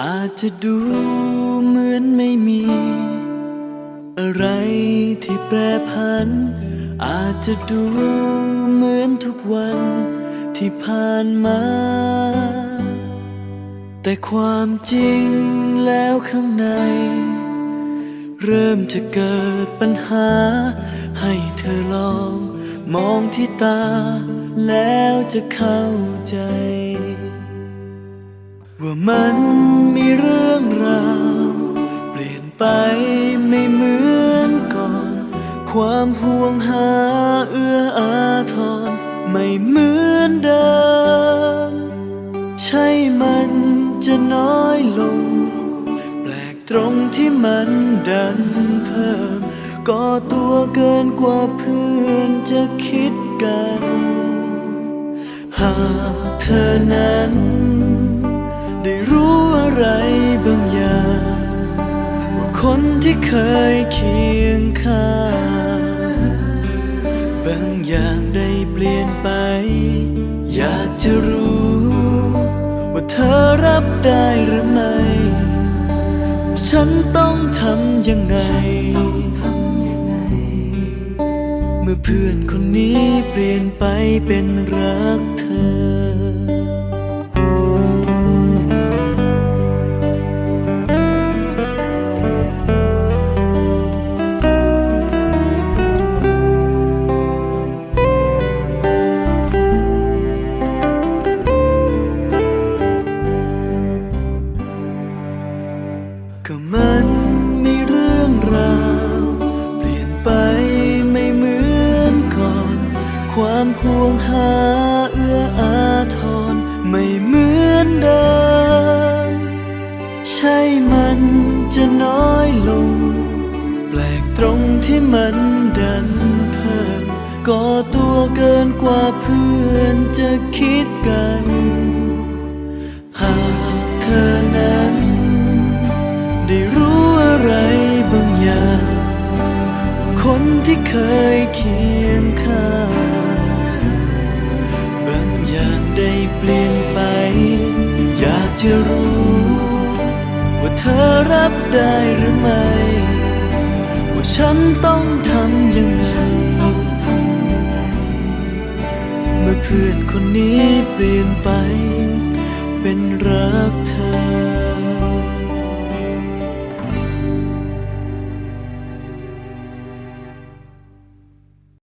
อาจจะดูเหมือนไม่มี อะไรที่แปรผัน อาจจะดูเหมือนทุกวันที่ผ่านมา แต่ความจริงแล้วข้างใน เริ่มจะเกิดปัญหา ให้เธอลอง มองที่ตาแล้วจะเข้าใจ ว่ามันมีเรื่องราว เปลี่ยนไปไม่เหมือนก่อน ความห่วงหาเอื้ออาทรไม่เหมือนเดิม ใช่มันจะน้อยลง แปลกตรงที่มันดันเพิ่มก็ตัวเกินกว่าเพื่อนจะคิดกัน หากเธอนั้น อะไรบางอย่างว่าคนที่เคยเคียงข้างบางอย่างได้เปลี่ยนไป อยากจะรู้ ว่าเธอรับได้หรือไม่ ฉันต้องทำยังไง เมื่อเพื่อนคนนี้เปลี่ยนไปเป็นรักเธอ เอื้ออาทรไม่เหมือนเดิม ใช่มันจะน้อยลง แปลกตรงที่มันดันเพิ่มก็ตัวเกินกว่าเพื่อนจะคิดกัน หากเธอนั้น ได้รู้อะไรบางอย่าง คนที่เคยคีย จะรู้ ว่าเธอรับได้หรือไม่ ว่าฉันต้องทำยังไงเมื่อเพื่อนคนนี้เปลี่ยน